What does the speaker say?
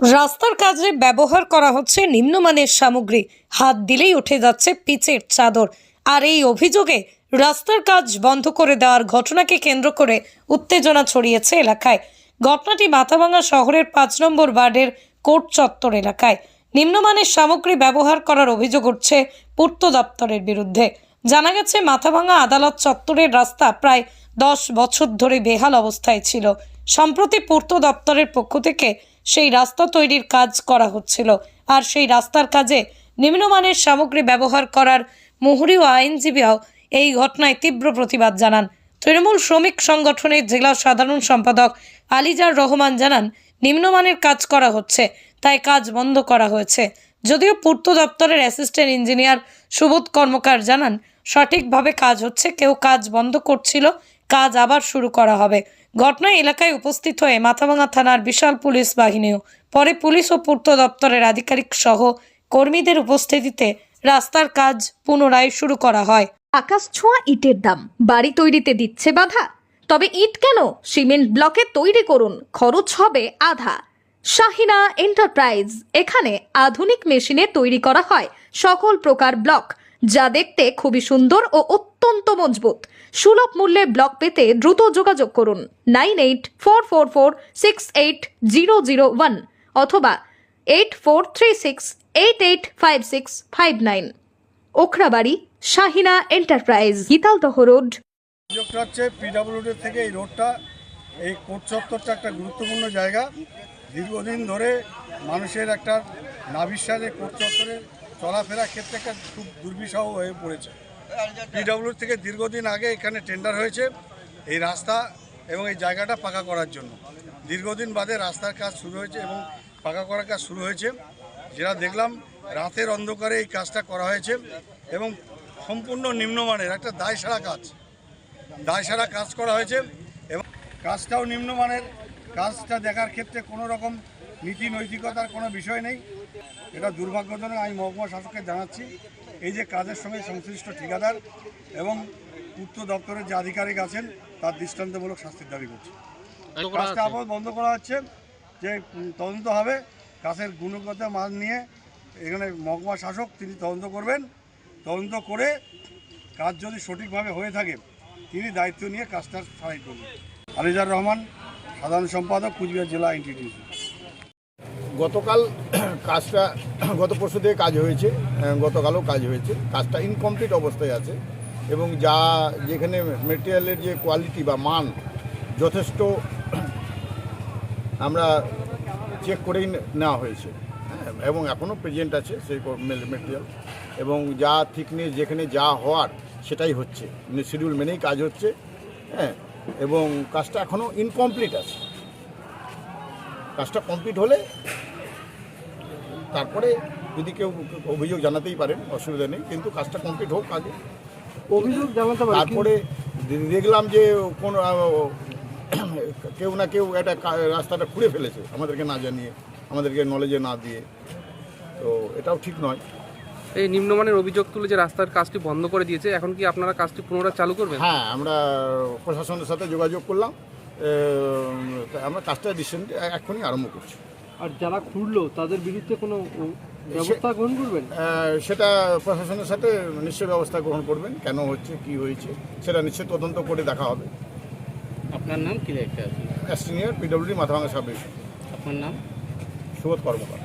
রাস্তার কাজে ব্যবহার করা হচ্ছে নিম্নমানের সামগ্রী। হাত দিলেই উঠে যাচ্ছে পিচের চাদর। আর এই অভিযোগে রাস্তার কাজ বন্ধ করে দেওয়ার ঘটনাকে কেন্দ্র করে উত্তেজনা ছড়িয়েছে এলাকায়। ঘটনাটি মাথাভাঙা শহরের পাঁচ নম্বর ওয়ার্ডের কোর্ট চত্বর এলাকায়। নিম্নমানের সামগ্রী ব্যবহার করার অভিযোগ উঠছে পূর্ত দপ্তরের বিরুদ্ধে। জানা গেছে, মাথাভাঙা আদালত চত্বরের রাস্তা প্রায় দশ বছর ধরে বেহাল অবস্থায় ছিল। সম্প্রতি পূর্ত দপ্তরের পক্ষ থেকে সেই রাস্তা তৈরির কাজ করা হচ্ছিল। আর সেই রাস্তার কাজে নিম্নমানের সামগ্রী ব্যবহার করার মুহুরি ও আইনজীবীও এই ঘটনায় তীব্র প্রতিবাদ জানান। তৃণমূল শ্রমিক সংগঠনের জেলা সাধারণ সম্পাদক আলিজার রহমান জানান, নিম্নমানের কাজ করা হচ্ছে, তাই কাজ বন্ধ করা হয়েছে। যদিও পূর্ত দপ্তরের অ্যাসিস্ট্যান্ট ইঞ্জিনিয়ার সুবোধ কর্মকার জানান, সঠিকভাবে কাজ হচ্ছে, কেউ কাজ বন্ধ করছিল, কাজ আবার শুরু করা হবে। ঘটনায় এলাকায় উপস্থিত হয়ে মাথাভাঙা থানার বিশাল পুলিশ বাহিনীও, পরে পুলিশ ও পূর্ত দপ্তরের আধিকারিক সহ কর্মীদের উপস্থিতিতে রাস্তার কাজ পুনরায় শুরু করা হয়। আকাশ ছোঁয়া ইটের দাম, বাড়ি তৈরিতে দিচ্ছে বাধা। তবে ইট কেন? সিমেন্ট ব্লকে তৈরি করুন, খরচ হবে আধা। শাহিনা এন্টারপ্রাইজ, এখানে আধুনিক মেশিনে তৈরি করা হয় সকল প্রকার ব্লক। যা দেখতে খুবই সুন্দর ও অত্যন্ত মজবুত। সুলভ মূল্যে ব্লক পেতে দ্রুত যোগাযোগ করুন nine eight four four four six eight zero zero one অথবা eight four three six eight eight five six five nine. Okhrabari, Shahina enterprise, Gitaldaha road. অভিযোগটা হচ্ছে পিডাব্লিউডি থেকে এই রোডটা, এই কোর্ট চত্বরটা একটা গুরুত্বপূর্ণ জায়গা। দীর্ঘদিন ধরে মানুষের একটা নাবিশ্বাসে কোর্ট চত্বরে চলাফেরার ক্ষেত্রে একটা খুব দুর্বিষহ হয়ে পড়েছে। পিডাব্লিউ থেকে দীর্ঘদিন আগে এখানে টেন্ডার হয়েছে এই রাস্তা এবং এই জায়গাটা পাকা করার জন্য। দীর্ঘদিন বাদে রাস্তার কাজ শুরু হয়েছে এবং পাকা করার কাজ শুরু হয়েছে। যেটা দেখলাম, রাতের অন্ধকারে এই কাজটা করা হয়েছে এবং সম্পূর্ণ নিম্নমানের একটা দায়সারা কাজ। দায়সারা কাজ করা হয়েছে এবং কাজটাও নিম্নমানের। কাজটা দেখার ক্ষেত্রে কোনো রকম নীতি নৈতিকতার কোনো বিষয় নেই। এটা দুর্ভাগ্যজনক আমি মহকুমা শাসককে জানাচ্ছি। এই যে কাজের সঙ্গে সংশ্লিষ্ট ঠিকাদার এবং পূর্ত দপ্তরের যে আধিকারিক আছেন তার দৃষ্টান্তমূলক শাস্তির দাবি করছি। কাজটা আপাতত বন্ধ করা হচ্ছে যে তদন্ত হবে। কাজের গুণগত মান নিয়ে এখানে মহকুমা শাসক তিনি তদন্ত করবেন। তদন্ত করে কাজ যদি সঠিকভাবে হয়ে থাকে তিনি দায়িত্ব নিয়ে কাজটা সারাই করবেন। আলিজার রহমান সাধারণ সম্পাদক কুচবিহার জেলা এনটিটিসি গতকাল কাজটা গত পরশু থেকে কাজ হয়েছে গতকালও কাজ হয়েছে। কাজটা ইনকমপ্লিট অবস্থায় আছে এবং যা যেখানে মেটেরিয়ালের যে কোয়ালিটি বা মান যথেষ্ট আমরা চেক করেই নেওয়া হয়েছে। হ্যাঁ, এবং এখনও প্রেজেন্ট আছে সেই মেটেরিয়াল এবং যা থিকনেস যেখানে যা হওয়ার সেটাই হচ্ছে। শিডিউল মেনেই কাজ হচ্ছে। হ্যাঁ এবং কাজটা এখনও ইনকমপ্লিট আছে। কাজটা কমপ্লিট হলে তারপরে যদি কেউ অভিযোগ জানাতেই পারেন অসুবিধা নেই কিন্তু কাজটা কমপ্লিট হোক আগে। অভিযোগ জানাতে পারে তারপরে দেখলাম যে কোন কেউ না কেউ একটা রাস্তাটা খুঁড়ে ফেলেছে আমাদেরকে না জানিয়ে আমাদেরকে নলেজে না দিয়ে। তো এটাও ঠিক নয়। এই নিম্নমানের অভিযোগ তুলে যে রাস্তার কাজটি বন্ধ করে দিয়েছে এখন কি আপনারা কাজটি পুনরায় চালু করবেন? হ্যাঁ আমরা প্রশাসনের সাথে যোগাযোগ করলাম। আমরা কাজটা রিসেন্ট এখনই আরম্ভ করছি। আর যারা খুঁড়লো তাদের বিরুদ্ধে কোনো ব্যবস্থা গ্রহণ করবেন? সেটা প্রশাসনের সাথে নিশ্চয় ব্যবস্থা গ্রহণ করবেন। কেন হচ্ছে কি হয়েছে সেটা নিশ্চয় তদন্ত করে দেখা হবে। আপনার নাম কি একটা আছে সিনিয়র পিডব্লিউডি মাথাভাঙা সাব আপনার নাম? সুবোধ কর্মকার।